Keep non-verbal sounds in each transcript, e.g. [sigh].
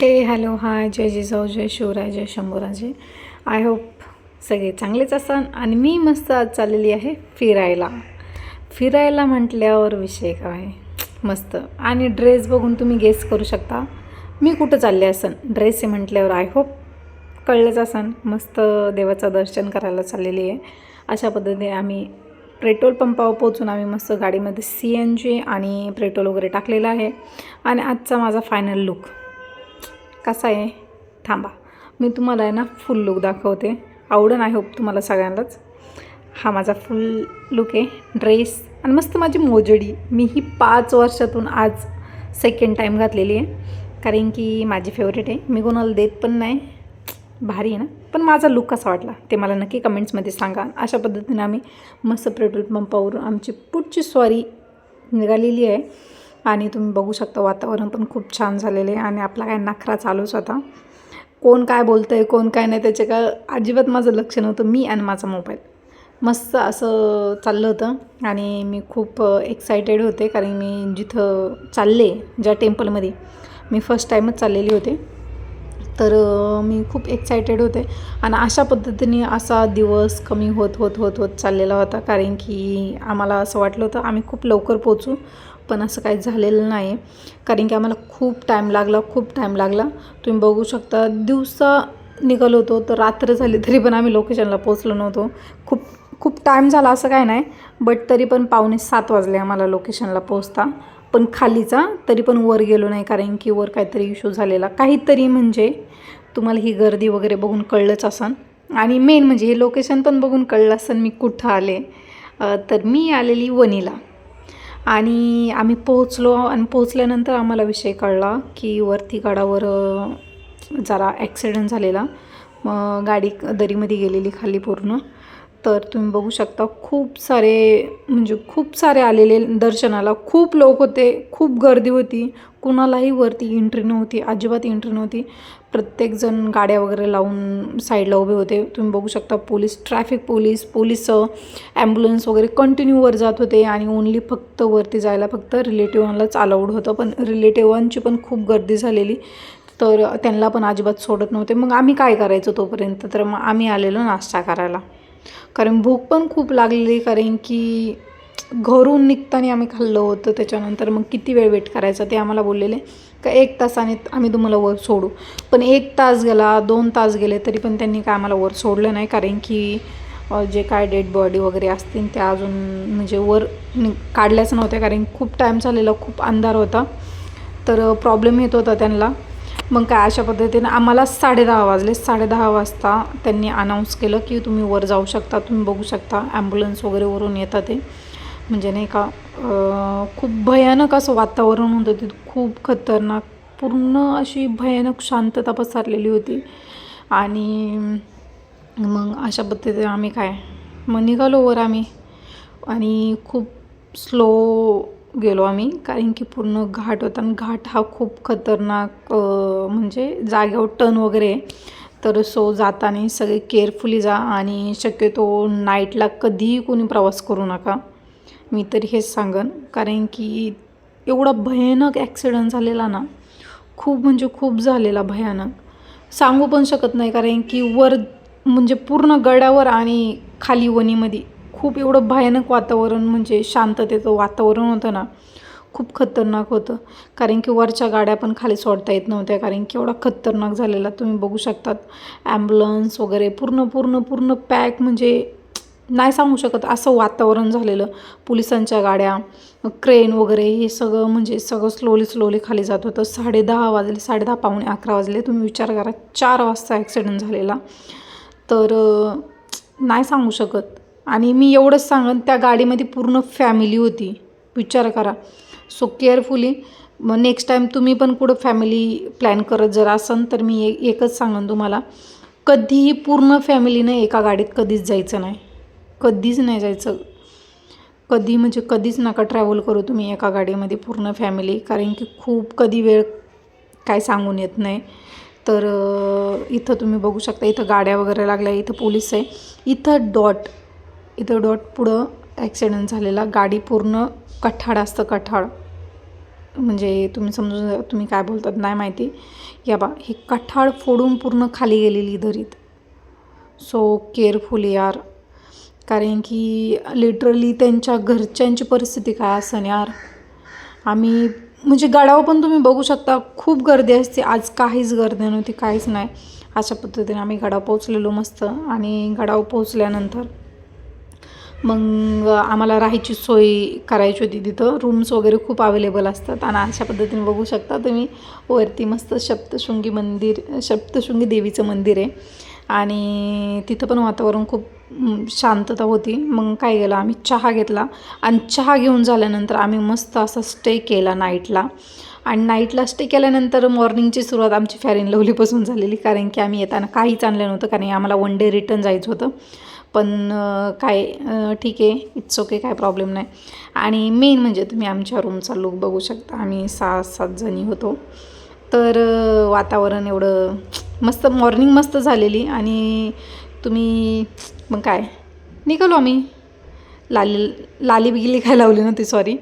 हे hello hi जय जिजाऊ जय शिवराय जय शंभूराजे. आय होप सगळे चांगलेच असाल आणि मी मस्त आज चाललेली आहे फिरायला. फिरायला म्हटल्यावर विषय काय? मस्त. आणि ड्रेस बघून तुम्ही गेस करू शकता. मी कुठं चालले असन? ड्रेस आहे म्हटल्यावर आय होप कळलंच असन. मस्त देवाचं दर्शन करायला चाललेली आहे. अशा पद्धतीने आम्ही पेट्रोल पंपावर पोचून आम्ही मस्त गाडीमध्ये सी एन जी आणि पेट्रोल वगैरे टाकलेलं आहे. आणि आजचा माझा फायनल लुक कसा आहे? थांबा. मी तुम्हाला आहे ना फुल लुक दाखवते. आवडन आय होप तुम्हाला सगळ्यांनाच. हा माझा फुल लुक आहे. ड्रेस आणि मस्त माझी मोजडी. मी ही पाच वर्षातून आज सेकंड टाईम घातलेली आहे. कारण की माझी फेवरेट आहे. मी कोणाला देत पण नाही. भारी आहे ना? पण माझा लुक कसा वाटला? ते मला नक्की कमेंट्समध्ये सांगा. अशा पद्धतीने आम्ही मस्त पेट्रोल पंपावरून आमची पुढची स्वारी निघालेली आहे. आणि तुम्ही बघू शकता वातावरण पण खूप छान झालेले आहे आणि आपला काय नखरा चालूच होता. कोण काय बोलतं आहे कोण काय नाही त्याचे काय अजिबात माझं लक्ष नव्हतं. मी आणि माझा मोबाईल. मस्त असं चाललं होतं आणि मी खूप एक्सायटेड होते कारण मी जिथं चालले ज्या टेम्पलमध्ये मी फर्स्ट टाईमच चाललेली होते. तर मी खूप एक्सायटेड होते आणि अशा पद्धतीने असा दिवस कमी होत होत होत होत चाललेला होता. कारण की आम्हाला असं वाटलं होतं आम्ही खूप लवकर पोचू पण असं काही झालेलं नाही. कारण की आम्हाला खूप टाईम लागला खूप टाईम लागला. तुम्ही बघू शकता दिवसा निघालो होतो तर रात्र झाली तरी पण आम्ही लोकेशनला पोचलो नव्हतो. खूप खूप टाईम झाला असं काय नाही बट तरी पण पावणे सात वाजले आम्हाला लोकेशनला पोचता पण खालीचा तरी पण वर गेलो नाही कारण की वर काहीतरी इश्यू झालेला. काहीतरी म्हणजे तुम्हाला ही गर्दी वगैरे बघून कळलंच असन. आणि मेन म्हणजे हे लोकेशन पण बघून कळलं असन मी कुठं आले. तर मी आलेली वणीला. आणि आम्ही पोहोचलो आणि पोहोचल्यानंतर आम्हाला विषय कळला की वरती गडावर जरा ॲक्सिडेंट झालेला. मग गाडी दरीमध्ये गेलेली खाली पूर्ण. तर तुम्ही बघू शकता खूप सारे म्हणजे खूप सारे आलेले दर्शनाला खूप लोक होते खूप गर्दी होती. कुणालाही वरती एंट्री नव्हती अजिबात एंट्री नव्हती. प्रत्येकजण गाड्या वगैरे लावून साईडला उभे होते. तुम्ही बघू शकता police traffic police police ambulance वगैरे कंटिन्यू वर जात होते आणि ओनली फक्त वरती जायला फक्त रिलेटिव्हांनाच अलाउड होतं. पण रिलेटिव्हांची पण खूप गर्दी झालेली. तर त्यांना पण अजिबात सोडत नव्हते. मग आम्ही काय करायचं तोपर्यंत? तर मग आम्ही आलेलो नाश्ता करायला. कारण भूक पण खूप लागलेली कारण की घरून निघताना आम्ही खाल्लं होतं त्याच्यानंतर. मग किती वेळ वेट करायचा? ते आम्हाला बोललेले का एक तासाने आम्ही तुम्हाला वर सोडू. पण एक तास गेला दोन तास गेले तरी पण त्यांनी काय आम्हाला वर सोडलं नाही कारण की जे काय डेड बॉडी वगैरे असतील त्या अजून म्हणजे वर नि काढल्याच नव्हत्या कारण खूप टाईम झालेला खूप अंधार होता. तर प्रॉब्लेम येत होता त्यांना. मग काय अशा पद्धतीने आम्हाला साडेदहा वाजले. साडेदहा वाजता त्यांनी अनाऊन्स केलं की तुम्ही वर जाऊ शकता तुम्ही बघू शकता. ॲम्ब्युलन्स वगैरे वरून येतात ते. म्हणजे नाही का खूप भयानक असं वातावरण होतं तिथं. खूप खतरनाक पूर्ण अशी भयानक शांतता पसरलेली होती. आणि मग अशा पद्धतीने आम्ही काय मग निघालो वर आम्ही. आणि खूप स्लो गेलो आम्ही. कारण की पूर्ण घाट होता आणि घाट हा खूप खतरनाक म्हणजे जागेवर टर्न वगैरे आहे. तर सो जाताना सगळे केअरफुली जा आणि शक्यतो नाईटला कधीही कोणी प्रवास करू नका. मी तर हेच सांगन. कारण की एवढा भयानक ॲक्सिडंट झालेला ना खूप म्हणजे खूप झालेला भयानक. सांगू पण शकत नाही कारण की वर म्हणजे पूर्ण गडावर आणि खाली वणीमध्ये. खूप एवढं भयानक वातावरण म्हणजे शांततेचं वातावरण होतं ना खूप खतरनाक होतं. कारण की वरच्या गाड्या पण खाली सोडता येत नव्हत्या कारण की एवढा खतरनाक झालेला तुम्ही बघू शकतात. ॲम्ब्युलन्स वगैरे पूर्ण पूर्ण पूर्ण पॅक म्हणजे नाही सांगू शकत असं वातावरण झालेलं. पोलिसांच्या गाड्या क्रेन वगैरे हे सगळं म्हणजे सगळं स्लोली स्लोली खाली जात होतं. साडेदहा वाजले साडेदहा पावणे अकरा वाजले. तुम्ही विचार करा चार वाजता ॲक्सिडेंट झालेला. तर नाही सांगू शकत. आणि मी एवढंच सांगन त्या गाडीमध्ये पूर्ण फॅमिली होती. विचार करा. सो केअरफुली मग नेक्स्ट टाईम तुम्ही पण कुठं फॅमिली प्लॅन करत जर असन तर मी एक एकच सांगन तुम्हाला. कधीही पूर्ण फॅमिलीनं एका गाडीत कधीच जायचं नाही. कधीच नाही जायचं. कधी म्हणजे कधीच नका ट्रॅव्हल करू तुम्ही एका गाडीमध्ये पूर्ण फॅमिली कारण की खूप कधी वेळ काय सांगून येत नाही. तर इथं तुम्ही बघू शकता इथं गाड्या वगैरे लागल्या इथं पोलीस आहे. इथं डॉट इथं डॉट पुढं ॲक्सिडेंट झालेला. गाडी पूर्ण कठाड असतं कठाड. म्हणजे तुम्ही समजून जा- तुम्ही काय बोलतात नाही माहिती. या बा ही कठाळ फोडून पूर्ण खाली गेलेली दरीत. सो केअरफुल यार. कारण की लिटरली त्यांच्या घरच्यांची परिस्थिती काय असं यार. आम्ही म्हणजे गडावर पण तुम्ही बघू शकता खूप गर्दी असते. आज काहीच गर्दी नव्हती काहीच नाही. अशा पद्धतीने आम्ही गडाव पोचलेलो मस्त. आणि गडाव पोचल्यानंतर मग आम्हाला राहायची सोय करायची होती तिथं. रूम्स वगैरे खूप अवेलेबल असतात आणि अशा पद्धतीने बघू शकता तुम्ही. वरती मस्त सप्तशृंगी मंदिर सप्तशृंगी देवीचं मंदिर आहे. आणि तिथं पण वातावरण खूप शांतता होती. मग काय गेलं आम्ही चहा घेतला. आणि चहा घेऊन झाल्यानंतर आम्ही मस्त असा स्टे केला नाईटला आणि नाईटला स्टे केल्यानंतर मॉर्निंगची सुरुवात आमची फॅरिन लवलीपासून झालेली. कारण की आम्ही येताना काहीच आणलं नव्हतं. कारण आम्हाला वन डे रिटर्न जायचं होतं. पण काय ठीक आहे इट्स ओके काय प्रॉब्लेम नाही. आणि मेन म्हणजे तुम्ही आमच्या रूमचा लुक बघू शकता. आम्ही सहा सात जणी होतो. तर वातावरण एवढं मस्त मॉर्निंग मस्त झालेली. आणि तुम्ही मग काय निघालो आम्ही. लाली लाली बिगली काय लावली नव्हती सॉरी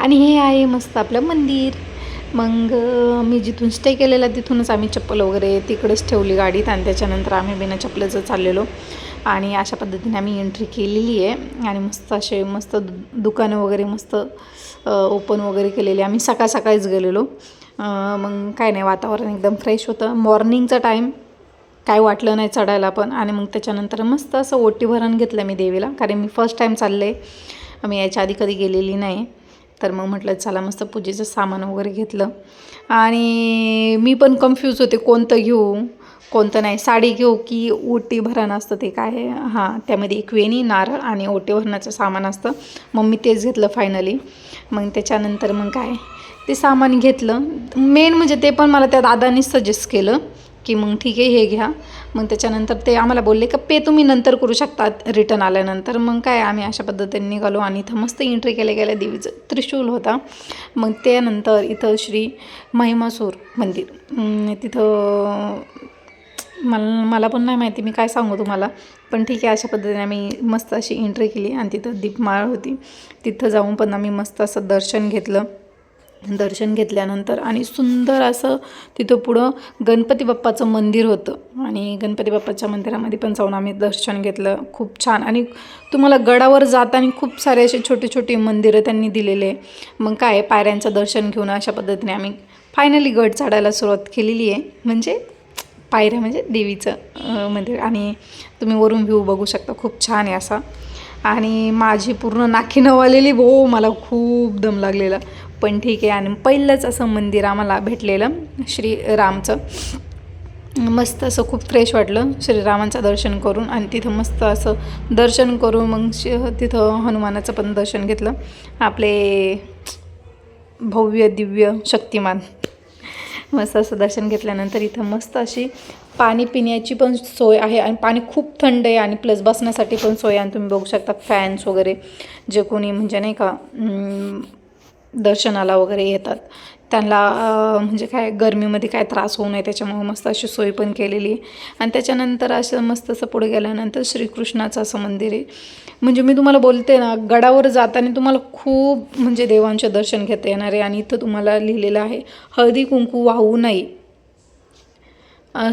आणि हे आहे मस्त आपलं मंदिर. मग मी जिथून स्टे केलेला तिथूनच आम्ही चप्पल वगैरे तिकडेच ठेवली गाडीत. आणि त्याच्यानंतर आम्ही बिना चप्पलचं चाललेलो. आणि अशा पद्धतीने आम्ही एंट्री केलेली आहे. आणि मस्त असे मस्त दु दुकानं वगैरे मस्त ओपन वगैरे केलेली. आम्ही सकाळ सकाळीच गेलेलो. मग काय नाही वातावरण एकदम फ्रेश होतं. मॉर्निंगचा टाईम काय वाटलं नाही चढायला पण. आणि मग त्याच्यानंतर मस्त असं ओटी भरण घेतलं मी देवीला. कारण मी फर्स्ट टाईम चालले. मी याच्या आधी कधी गेलेली नाही. तर मग म्हटलं चला मस्त पूजेचं सामान वगैरे घेतलं. आणि मी पण कन्फ्यूज होते कोणतं घेऊ? कोणतं नाही. साडी घेऊ की ओटी भरण असतं ते काय? आहे हां त्यामध्ये एक वेणी नारळ आणि ओटी भरणाचं सामान असतं. मग मी तेच घेतलं फायनली मग त्याच्यानंतर मग काय? ते सामान घेतलं. मेन म्हणजे ते पण मला त्या दादानीच सजेस्ट केलं की मग ठीक आहे हे घ्या. मग त्याच्यानंतर ते आम्हाला बोलले का पे तुम्ही नंतर करू शकता रिटर्न आल्यानंतर. मग काय आम्ही अशा पद्धतीने निघालो आणि इथं मस्त एंट्री केल्या गेल्या देवीचं. त्रिशूल होता. मग त्यानंतर इथं श्री महिमासूर मंदिर. तिथं मला मला पण नाही माहिती मी काय सांगू तुम्हाला. पण ठीक आहे अशा पद्धतीने आम्ही मस्त अशी एंट्री केली आणि तिथं दीपमाळ होती. तिथं जाऊन पण आम्ही मस्त असं दर्शन घेतलं. दर्शन घेतल्यानंतर आणि सुंदर असं तिथं पुढं गणपती बाप्पाचं मंदिर होतं. आणि गणपती बाप्पाच्या मंदिरामध्ये पण जाऊन आम्ही दर्शन घेतलं. खूप छान. आणि तुम्हाला गडावर जाताना खूप सारे असे छोटे छोटे मंदिरं त्यांनी दिलेले. मग काय पायऱ्यांचं दर्शन घेऊन अशा पद्धतीने आम्ही फायनली गड चढायला सुरुवात केलेली आहे. म्हणजे पायऱ्या म्हणजे देवीचं मंदिर. आणि तुम्ही वरून व्ह्यू बघू शकता खूप छान आहे असा. आणि माझी पूर्ण नाखी नवालेली भो मला खूप दम लागलेला. पण ठीक आहे आणि पहिलंच असं मंदिर आम्हाला भेटलेलं श्रीरामचं मस्त असं खूप फ्रेश वाटलं श्रीरामांचं दर्शन करून. आणि तिथं मस्त असं दर्शन करून मग श तिथं हनुमानाचं पण दर्शन घेतलं. आपले भव्य दिव्य शक्तिमान. मस्त असं दर्शन घेतल्यानंतर इथं मस्त अशी पाणी पिण्याची पण सोय आहे आणि पाणी खूप थंड आहे आणि प्लस बसण्यासाठी पण सोय आणि तुम्ही बघू शकता फॅन्स वगैरे जे कोणी म्हणजे नाही का दर्शनाला वगैरे येतात. त्यांना म्हणजे काय गरमीमध्ये काय त्रास होऊ नये त्याच्यामुळे मस्त अशी सोय पण केलेली आहे. आणि त्याच्यानंतर असं मस्त असं पुढे गेल्यानंतर श्रीकृष्णाचं असं मंदिर आहे. म्हणजे मी तुम्हाला बोलते ना गडावर जाताना तुम्हाला खूप म्हणजे देवांचे दर्शन घेता येणार आहे आणि इथं तुम्हाला लिहिलेलं आहे हळदी कुंकू वाहू नये.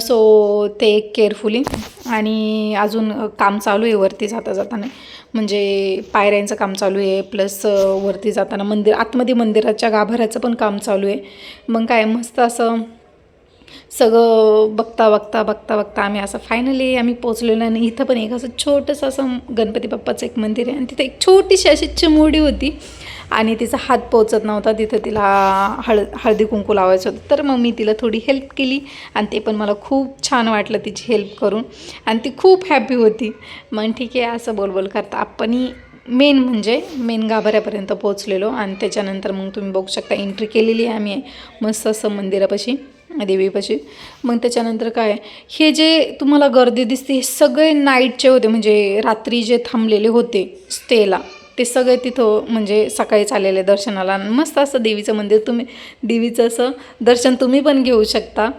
सो ते एक केअरफुली आणि अजून काम चालू आहे वरती जाता जाताना. म्हणजे पायऱ्यांचं काम चालू आहे प्लस वरती जाताना मंदिर आतमध्ये मंदिराच्या गाभाऱ्याचं पण काम चालू आहे. मग काय मस्त असं सगळं बघता बघता बघता बघता आम्ही असं फायनली आम्ही पोचलेलो आणि इथं पण एक असं छोटंसं असं गणपती बाप्पाचं एक मंदिर आहे. आणि तिथे एक छोटीशी अशी चिमोडी होती. आणि तिचा हात पोचत नव्हता. तिथं तिला हळ हळदी कुंकू लावायचं होतं. तर मग मी तिला थोडी हेल्प केली आणि ते पण मला खूप छान वाटलं तिची हेल्प करून. आणि ती खूप हॅपी होती. मग ठीक आहे असं बोलबोल करता. आपणही मेन म्हणजे मेन गाभाऱ्यापर्यंत पोहोचलेलो आणि त्याच्यानंतर मग तुम्ही बघू शकता एंट्री केलेली आहे आम्ही. मस्त असं मंदिरापाशी देवीपाशी. मग त्याच्यानंतर काय हे जे तुम्हाला गर्दी दिसते हे सगळे नाईटचे होते. म्हणजे रात्री जे थांबलेले होते स्टेला ते सगळे तिथं म्हणजे सकाळीच आलेले दर्शनाला. मस्त असं देवीचं मंदिर. तुम्ही देवीचं असं दर्शन तुम्ही पण घेऊ शकता.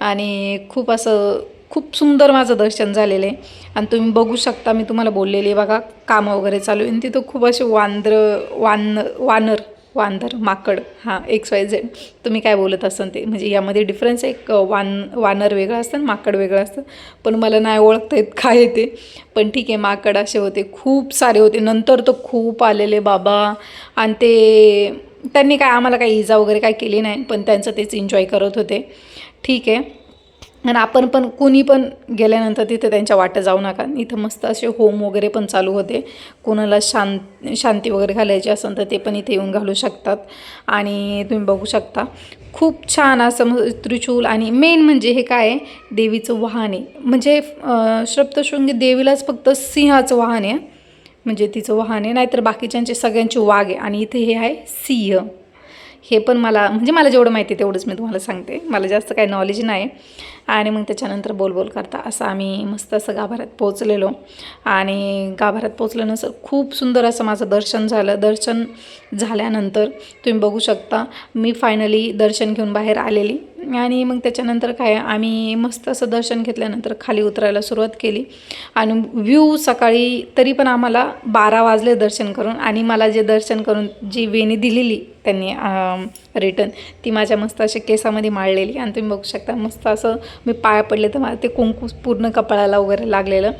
आणि खूप असं खूप सुंदर माझं दर्शन झालेलं आहे. आणि तुम्ही बघू शकता मी तुम्हाला बोललेली आहे. बघा कामं वगैरे चालू आहे. आणि तिथं खूप असे वांद्र वान वानर वांदर माकड हां एक्स वाय झेड तुम्ही काय बोलत असाल ते? म्हणजे यामध्ये डिफरन्स एक वान वानर वेगळं असतं आणि माकड वेगळं असतं. पण मला नाही ओळखता येत काय येते ते. पण ठीक आहे माकड असे होते. खूप सारे होते. नंतर तर खूप आलेले बाबा. आणि ते त्यांनी काय आम्हाला काही इजा वगैरे काय केली नाही. पण त्यांचं तेच एन्जॉय करत होते. ठीक आहे. आणि आपण पण कुणी पण गेल्यानंतर तिथे त्यांच्या वाटं जाऊ नका. इथं मस्त असे होम वगैरे पण चालू होते. कोणाला शांत शांती वगैरे घालायची असेल तर ते पण इथे येऊन घालू शकतात. आणि तुम्ही बघू शकता खूप छान असं त्रिशूल आणि मेन म्हणजे हे काय आहे? देवीचं वाहन. आहे म्हणजे सप्तशृंगी देवीलाच फक्त सिंहाचं वाहन आहे. म्हणजे तिचं वाहन आहे नाहीतर बाकीच्यांचे सगळ्यांचे वाघ आहे. आणि इथे हे आहे सिंह. हे पण मला म्हणजे मला जेवढं माहिती आहे तेवढंच मी तुम्हाला सांगते. मला जास्त काही नॉलेज नाही. आणि मग त्याच्यानंतर बोलबोल करता असं आम्ही मस्त असं गाभाऱ्यात पोचलेलो आणि गाभाऱ्यात पोचल्यानंतर खूप सुंदर असं माझं दर्शन झालं. दर्शन झाल्यानंतर तुम्ही बघू शकता मी फायनली दर्शन घेऊन बाहेर आलेली. आणि मग त्याच्यानंतर काय आम्ही मस्त असं दर्शन घेतल्यानंतर खाली उतरायला सुरुवात केली. आणि व्ह्यू सकाळी तरी पण आम्हाला बारा वाजले दर्शन करून. आणि मला जे दर्शन करून जी वेणी दिलेली त्यांनी रिटर्न ती माझ्या मस्त अशा केसामध्ये माळलेली आणि तुम्ही बघू शकता मस्त असं मी पाया पडले तर मला ते कुंकू पूर्ण कपाळाला वगैरे लागलेलं.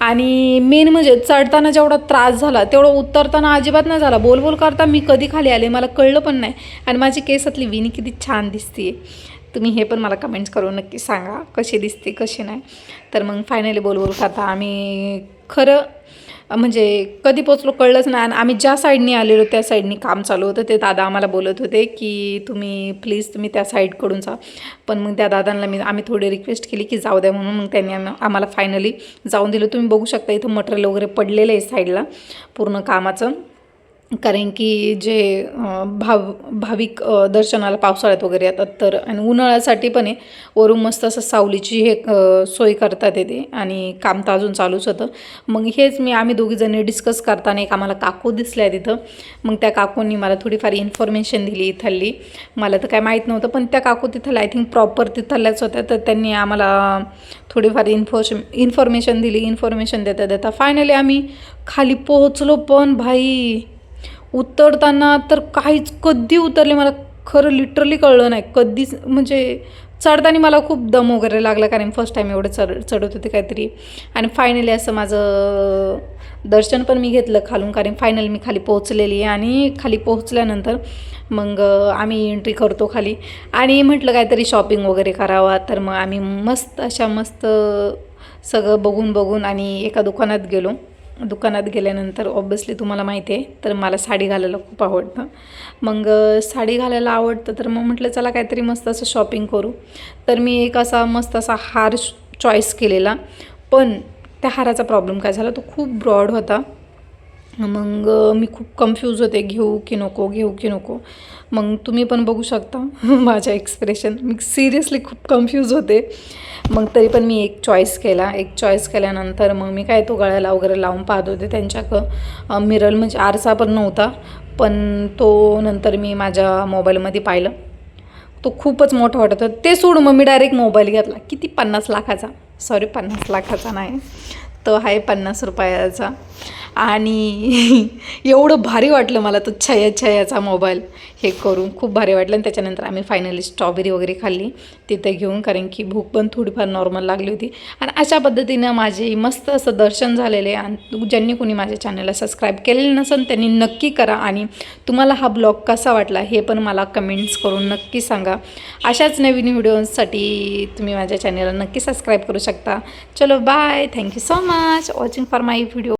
आणि मेन म्हणजे चढताना जेवढा त्रास झाला तेवढं उतरताना अजिबात नाही झाला. बोलबोल करता मी कधी खाली आले मला कळलं पण नाही. आणि माझी केसातली विणी किती छान दिसते तुम्ही हे पण मला कमेंट्स करून नक्की सांगा कशी दिसते कशी नाही. तर मग फायनली बोलबोल करता. आम्ही खरं म्हणजे कधी पोचलो कळलंच नाही. आणि आम्ही ज्या साईडनी आलेलो त्या साईडनी काम चालू होतं. ते दादा आम्हाला बोलत होते की तुम्ही प्लीज तुम्ही त्या साईडकडून जा. पण मग त्या दादांना मी आम्ही थोडी रिक्वेस्ट केली की जाऊ द्या म्हणून. मग त्यांनी आम्ही आम्हाला फायनली जाऊन दिलं. तुम्ही बघू शकता इथं मटेरियल वगैरे पडलेलं आहे साईडला पूर्ण कामाचं. कारण की जे भाव भाविक दर्शनाला पावसाळ्यात वगैरे येतात तर आणि उन्हाळ्यासाठी पण आहे. वरून मस्त असं सावलीची हे सोय करतात येते आणि काम तर अजून चालूच होतं. मग हेच मी आम्ही दोघीजणी डिस्कस करताना एक आम्हाला काकू दिसल्या तिथं. मग त्या काकूंनी मला थोडीफार इन्फॉर्मेशन दिली इथली. मला तर काय माहीत नव्हतं पण त्या काकू तिथं आय थिंक प्रॉपर तिथल्याच होत्या. तर त्यांनी आम्हाला थोडीफार इन्फॉर्श इन्फॉर्मेशन दिली. इन्फॉर्मेशन देता देता फायनली आम्ही खाली पोहोचलो पण भाई उतरताना तर काहीच कधी उतरले मला खरं लिटरली कळलं नाही. कधीच म्हणजे चढताना मला खूप दम वगैरे लागला कारण फर्स्ट टाईम एवढं चढ चढत होते काहीतरी. आणि फायनली असं माझं दर्शन पण मी घेतलं खालून कारण फायनल मी खाली पोहोचलेली आणि खाली पोहोचल्यानंतर मग आम्ही एंट्री करतो खाली. आणि म्हटलं काहीतरी शॉपिंग वगैरे करावा. तर मग आम्ही मस्त अशा मस्त सगळं बघून बघून आणि एका दुकानात गेलो. दुकानात गेल्यानंतर ऑब्विसली तुम्हाला माहिती आहे तर मला साडी घालायला खूप आवडतं. मग साडी घालायला आवडतं तर मग म्हटलं चला काहीतरी मस्त असं शॉपिंग करू. तर मी एक असा मस्त असा हार चॉईस केलेला. पण त्या हाराचा प्रॉब्लेम काय झाला? तो खूप ब्रॉड होता. मग मी खूप कन्फ्यूज होते घेऊ की नको घेऊ की नको. मग तुम्ही पण बघू शकता. [laughs] माझ्या एक्सप्रेशन मी सिरियसली खूप कन्फ्यूज होते. मग तरी पण मी एक चॉईस केला. एक चॉईस केल्यानंतर मग मी काय तो गळ्याला वगैरे लावून पाहत होते. त्यांच्याक मिरल म्हणजे आरसा पण नव्हता. पण तो नंतर मी माझ्या मोबाईलमध्ये पाहिलं. तो खूपच मोठा वाटत होता. ते सोडून मग मी डायरेक्ट मोबाईल घेतला. किती पन्नास लाखाचा? सॉरी पन्नास लाखाचा नाही. तो आहे पन्नास रुपयाचा. आणि [laughs] एवढं भारी वाटलं मला तो छया छयाचा मोबाईल. हे करून खूप भारी वाटलं. आणि त्याच्यानंतर आम्ही फायनली स्ट्रॉबेरी वगैरे खाल्ली. तिथे घेऊन कारण की भूक पण थोडीफार नॉर्मल लागली होती. आणि अशा पद्धतीनं माझे मस्त असं दर्शन झालेले आहे. आणि ज्यांनी कोणी माझ्या चॅनलला सबस्क्राईब केलेलं नसेल त्यांनी नक्की करा. आणि तुम्हाला हा ब्लॉग कसा वाटला हे पण मला कमेंट्स करून नक्की सांगा. अशाच नवीन व्हिडिओसाठी तुम्ही माझ्या चॅनलला नक्की सबस्क्राईब करू शकता. चलो bye thank you so much much watching for my video.